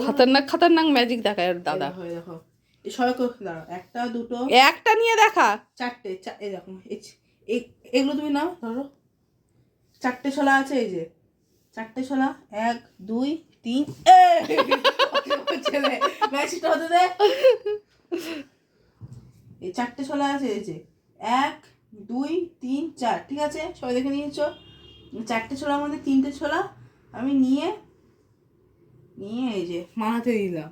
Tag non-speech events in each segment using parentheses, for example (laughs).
খাতারনাক খাতারনাক magic দেখায় ওর দাদা। দেখো, এই সবাই দাঁড়াও একটা দুটো একটা নিয়ে দেখা। চারটে এই দেখো এই এগুলো তুমি নাও ধরো। চারটে ছোলা আছে এই যে। চারটে ছোলা এক দুই তিন! (laughs) ছেলে ম্যাচটা হতে দে। এই চারটে ছোলা আছে এই যে। এক দুই তিন চার ঠিক আছে? সবাই দেখে নিয়েছো? চারটে ছোলার মধ্যে তিনটে ছোলা আমি নিয়ে নিয়ে এই যে মার হাতে দিলাম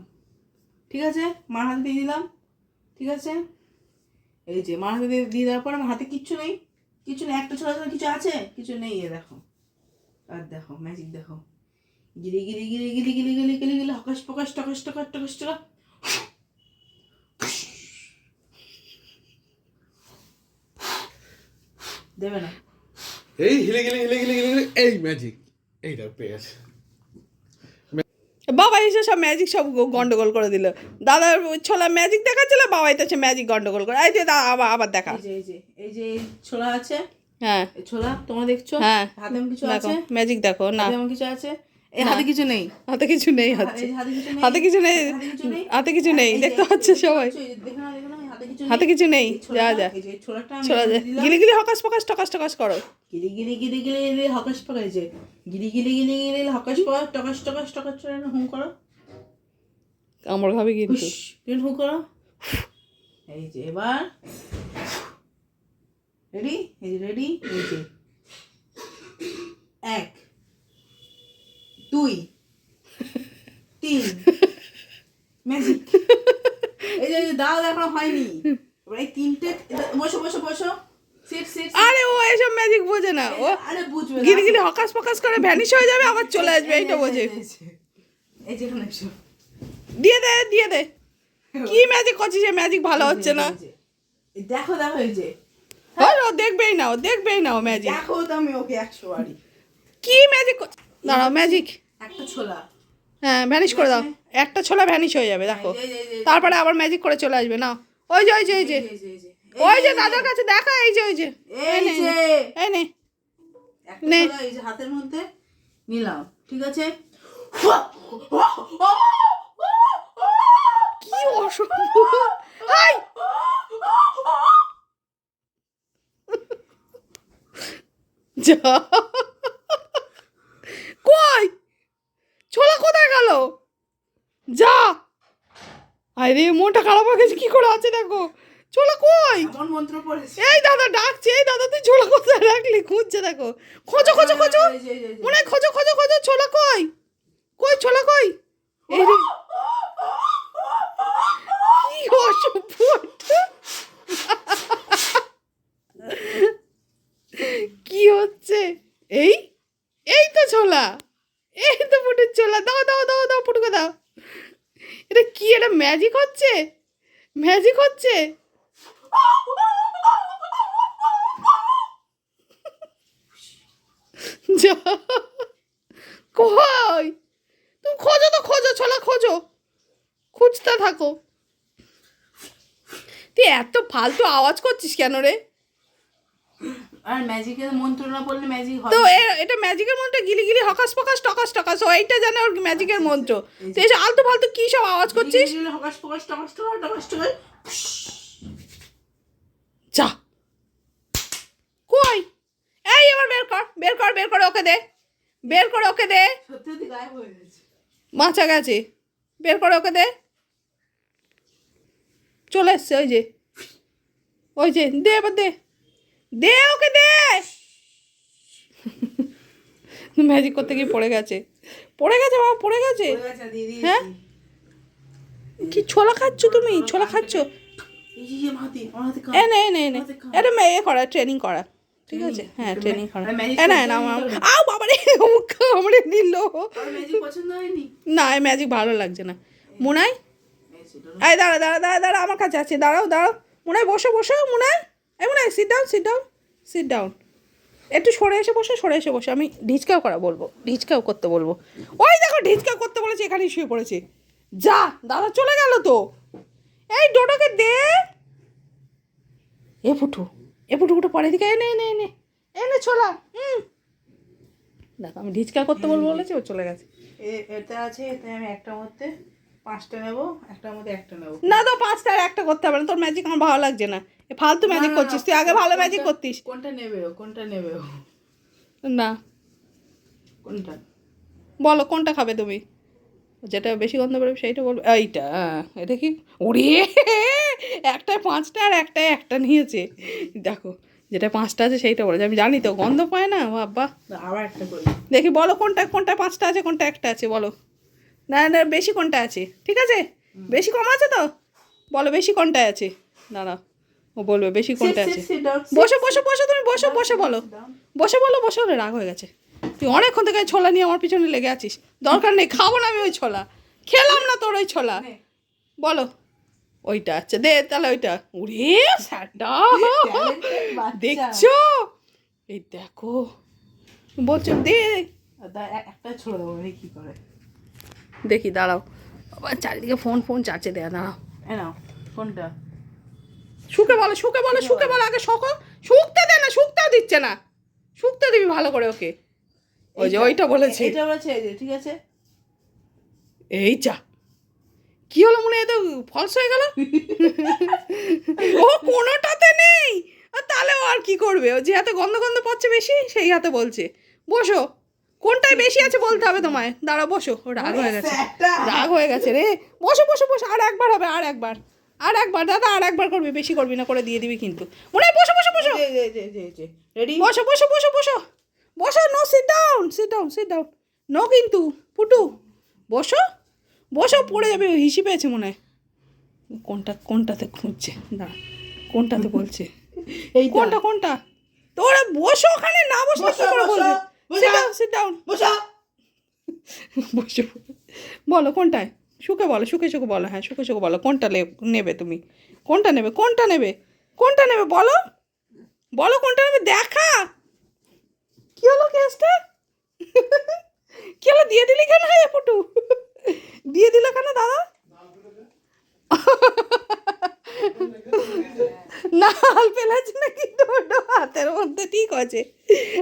ঠিক আছে মার হাতে দিয়ে দিলাম ঠিক আছে এই যে মার হাতে দিয়ে দেওয়ার পর আমার হাতে কিচ্ছু নেই কিছু নেই একটা ছোট কিছু আছে কিছু নেই এ দেখো আর দেখো ম্যাজিক দেখো গিরি গিরি গিরি গিরি গিরি গিলি গিলি গিলি হকাশ পকাশ টকাশ টকাশ টকাশ টকা দেবে না এই হিলে গিলে হিলে গিলে গিলে এই ম্যাজিক এইটা পেয়েছে বাবা এসে সব ম্যাজিক সব গন্ডগোল করে দিল। দাদার ছোলা ম্যাজিক দেখাচ্ছিল বাবা এটা সে ম্যাজিক গন্ডগোল করে এই যে দাদা আবার আবার দেখা। এই যে এই যে এই যে ছোলা আছে? হ্যাঁ। ছোলা তোমরা দেখছ? হ্যাঁ। হাতে কিছু আছে? ম্যাজিক দেখো না। হাতে কিছু আছে? এই হাতে কিছু নেই। হাতে কিছু নেই হাতে কিছু নেই। হাতে কিছু নেই কিছু নেই। দেখতে পাচ্ছে সবাই। হাতে কিছু নেই। যা যা। ছোড়া যা গিলি গিলি হকাশ পকাশ টকাশ টকাশ করো। গিলি গিলি গিলি গিলি গিলি হকাশ পকাশ যে। গিলি গিলি গিলি গিলি হকাশ পকাশ টকাশ টকাশ টকাশ চলে হুম করো। কামড় খাবে কিন্তু। প্লেন হুম করো। এই যে এবার। রেডি? এই রেডি? এই যে। এক দাও এখনও হয়নি। এবার এই তিনটে বসো বসো বসো। আরে ও এসব ম্যাজিক বোঝে না। ও আরে। গিলি গিলি হকাস পকাস করে ভ্যানিশ হয়ে যাবে আবার চলে আসবে এইটা বোঝে। এই যে, দিয়ে দে দিয়ে দে। কি (laughs) ম্যাজিক করছিস? ম্যাজিক ভালো হচ্ছে না। দেখো দেখো এই যে। ও ও দেখবেই না ও দেখবেই না ও ম্যাজিক দেখো তো আমি ওকে একশো বাড়ি কি ম্যাজিক দাঁড়াও ম্যাজিক একটা ছোলা। হ্যাঁ ভ্যানিশ করে দাও। একটা ছোলা ভ্যানিশ হয়ে যাবে দেখো। তারপরে আবার ম্যাজিক করে চলে আসবে না ওই যে ওই যে ওই যে। ওই যে দাদার কাছে দেখা এই যে ওই যে। এই নে, যে এই নে। একটা নে। ছোলা এই যে হাতের মধ্যে ঠিক আছে? কি অসম্ভব। হাই! যা কই ছোলা কোথায় গেল যা আরে মনটা খারাপ হয়ে গেছে কি করে আছে দেখো? ছোলা কই? এই দাদা ডাকছে এই দাদা তুই ছোলা কোথায় রাখলি? খুঁজছে দেখো। খোঁজো খোঁজো খোঁজো। মনে হয় খোঁজো খোঁজো খোঁজো ছোলা কই? কই ছোলা কই? এই রে। কি অসভ্য একটা। কি হচ্ছে এই এই তো ছোলা এই তো পুটুর ছোলা দাও দাও দাও দাও পুটুকে দাও এটা কি এটা ম্যাজিক হচ্ছে? ম্যাজিক হচ্ছে? (laughs) কই? তুমি খোঁজো তো, খোঁজো, ছোলা, খোঁজো। খুঁজতে থাকো। তুই এত ফালতু আওয়াজ করছিস কেন রে? আর ম্যাজিকের মন্ত্র না পড়লে ম্যাজিক হয় তো। এটা ম্যাজিকের মন্ত্র গিলি গিলি হকাস পকাস টকাস টকাস ও এইটা জানে ওর ম্যাজিকের মন্ত্র। তুই এসে আলতু ফালতু কি সব আওয়াজ করছিস? পকাশ টকাশ টকাশ টকাশ টকাশ। যা। কই? এই এবার বের কর বের কর বের করে ওকে দে। বের করে ওকে দে। সত্যি গায়েব হয়ে গেছে। বাঁচা গেছে। বের করে ওকে দে। চলে এসছে ওই যে। ওই যে দে এবার দে। দে ওকে দে। (laughs) ম্যাজিক করতে গিয়ে পড়ে গেছে। পড়ে গেছে বাবা পড়ে গেছে। হ্যাঁ? কি ছোলা খাচ্ছ তুমি? ছোলা খাচ্ছ। এনে এনে নেই এটা মেয়ে করা ট্রেনিং করা। ঠিক আছে? হ্যাঁ ট্রেনিং করা। না আও বাবারে কামড়ে না ম্যাজিক ভালো লাগছে না। মনে হয় দাঁড়া দাঁড়া দাঁড়া দাঁড়া আমার কাছে আছে। দাঁড়াও দাঁড়াও। মনে হয় বসো বসো মনে হয় মুনাই sit down sit down sit down একটু সরে এসে বসে সরে এসে বসে। আমি ঢিচকাও করা বলব ঢিচকাও করতে বলব। ওই দেখো ঢিচকাও করতে বলেছে এখানেই শুয়ে পড়েছে। যা দাদা চলে গেল তো। এই ডোডোকে দে। এ ফুটু এ ফুটু ফুটু পরে দিকে এনে এনে এনে এনে ছোলা হুম। দেখো আমি ঢিচকা করতে বলব বলেছি ও চলে গেছে। এটা আছে এতে আমি একটার মধ্যে পাঁচটা নেব একটার মধ্যে একটা নেব। না তো পাঁচটা আর একটা করতে হবে না তোর ম্যাজিক আমার ভালো লাগছে না। ফালতু ম্যাজিক করছিস তুই আগে ভালো ম্যাজিক করতিস। কোনটা নেবে ও কোনটা নেবে ও? না। কোনটা? বলো কোনটা খাবে তুমি? যেটা বেশি গন্ধ বেরোবে সেইটা বলবে। এইটা এটা কি? ওরে একটায় পাঁচটা আর একটায় একটা নিয়েছে। দেখো যেটা পাঁচটা আছে সেইটা বলেছে। আমি জানি তো গন্ধ পায় না বাবা। আবার একটা করি। দেখি বলো কোনটা কোনটা পাঁচটা আছে কোনটা একটা আছে বলো। না না বেশি কোনটা আছে? ঠিক আছে? বেশি কম আছে তো? বলো বেশি কোনটা আছে? দাঁড়া ও বলবে বেশি কোনটা আছে? বসো বসো বসো তুমি বসো বসে বলো। বসে বলো বসে বলে রাগ হয়ে গেছে। তুই অনেকক্ষণ থেকে ছোলা নিয়ে আমার পিছনে লেগে আছিস। দরকার নেই খাব না আমি ওই ছোলা। খেলাম না তোর ওই ছোলা। বলো। ওইটা আচ্ছা দে তাহলে ওইটা। উড়ে স্যারটা। দেখছ? এই দেখো। বলছো দে। একটা ছোড়ে দেবো দেখি কি করে। দেখি দাঁড়াও। আবার চারিদিকে ফোন ফোন চার্জে দেয়া দাঁড়াও। কোনটা শুকে বলো শুকে বলো শুকে বলো। আগে শোকো শুকতে দে না শুকতেও দিচ্ছে না। শুকতে দিবি ভালো করে ওকে। ওই যে ওইটা বলেছে। এটা বলেছে এই যে ঠিক আছে? এই যা। কি হলো মনে হয় তো ফলস হয়ে গেল? ও কোনোটাতে নেই। আর তাহলে ও আর কি করবে? ও যে হাতে গন্ধ গন্ধ পাচ্ছে বেশি সেই হাতে বলছে। বসো। কোনটায় বেশি আছে বলতে হবে তোমায়? দাঁড়া বসো। ও রাগ হয়ে গেছে। রাগ হয়ে গেছে রে। বসো বসো বসো। আর একবার হবে আর একবার। আর একবার দাদা আর একবার করবি বেশি করবি না করে দিয়ে দিবি কিন্তু। মনে হয় বসো বসো বসো। রেডি বসো বসো বসো বসো। বসো no sit down sit down sit down no কিন্তু পুটু বসো। বসো পড়ে যাবে হিসি পেয়েছে মনে হয়। কোনটা কোনটাতে খুঁজছে? না কোনটাতে বলছে? (laughs) এই কোনটা কোনটা? তোরা বসো ওখানে না বসলে কি বসো, করে বসো, বলবে? বসো। সিট ডাউন সিট ডাউন বসা। বসো। বলো কোনটায়? শুকে বলো শুকে শুকে বলো হ্যাঁ শুকে শুকে বলো। কোনটা নেবে তুমি? কোনটা নেবে? কোনটা নেবে? কোনটা নেবে বলো? বলো কোনটা নেবে? দেখা! কি হলো গ্যাসটা? কি হলো? দিয়ে দিলি কেন হ্যাঁ পুটু? দিয়ে দিল কেন দাদা? নাল ফেলেছে নাকি? দুটো হাতের মধ্যে ঠিক আছে।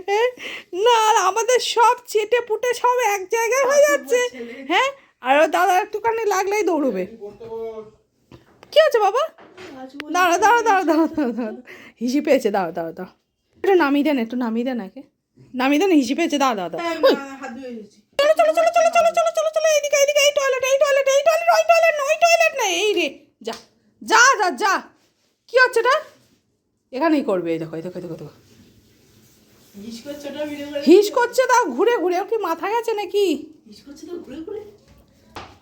হ্যাঁ? না আমাদের সব চেটে পুটে সব এক জায়গায় হয়ে যাচ্ছে। হ্যাঁ? আর দাদা একটুখানি লাগলেই দৌড়বে। কি আছে বাবা? দাঁড়া দাঁড়া দাঁড়া দাঁড়া দাঁড়া দাঁড়া। হিসি পেয়েছে, দাঁড়া দাঁড়া দাঁড়া। একটু নামিয়ে দেন একটু নামিয়ে দেন আগে নামিয়ে দেন হিসি পেয়েছে, দাঁড়া দাঁড়া চলো চলো চলো চলো চলো চলো চলো চলো, এইদিকে এইদিকে, এই টয়লেট এই টয়লেট এই টয়লেট ওই টয়লেট না, ওই টয়লেট না, এই রে। যা যা যা যা। কি হচ্ছে এটা? এখানেই করবে, এই দেখো এই দেখো দেখো দেখো। হিস করছে দাও ঘুরে ঘুরে, ওর কি মাথা গেছে নাকি? হিস করছে তো, ঘুরে ঘুরে।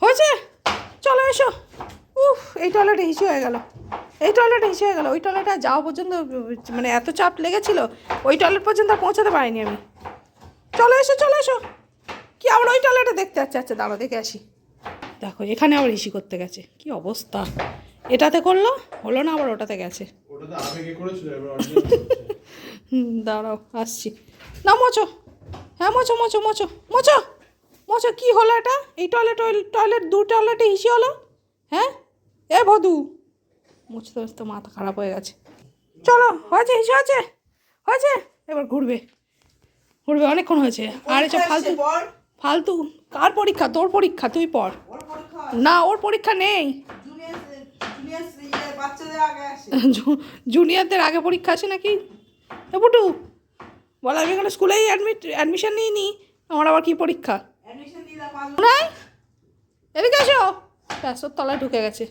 হয়েছে? চলো এসো। উফ এই টয়লেটে হিসি হয়ে গেল। এই টয়লেটে হিসি হয়ে গেল। ওই টয়লেটে যাওয়া পর্যন্ত মানে এত চাপ লেগেছিল ওই টয়লেট পর্যন্ত আর পৌঁছাতে পারিনি আমি। চলো এসো চলো এসো। কি আবার ওই টয়লেটে দেখতে যাচ্ছে? আচ্ছা দাঁড়া দেখে আসি। দেখো এখানে আবার হিসি করতে গেছে। কি অবস্থা? এটাতে করল? হলো না আবার ওটাতে গেছে? দাঁড়াও আসছি। না মোচো হ্যাঁ মোচো মোচো মোচো মোচো মোচো কী হলো এটা? এই টয়লেট টয়লেট দু টয়লেটে হিসি হলো? হ্যাঁ? এ ভদু। মুছতে মুছতে মাথা খারাপ হয়ে গেছে। চলো হয়েছে হিসি হয়েছে? হয়েছে? এবার ঘুরবে। ঘুরবে অনেকক্ষণ হয়েছে। আর এসব ফালতু ফালতু কার পরীক্ষা? তোর পরীক্ষা তুই পড়। না ওর পরীক্ষা নেই। ইয়ে জুনিয়রদের আগে পরীক্ষা আছে নাকি? এ পুটু বল আমি এখানে স্কুলেই অ্যাডমিট অ্যাডমিশন নিই নি আমার আবার কি পরীক্ষা? এদিকে এসো। ব্যাস তলায় ঢুকে গেছে।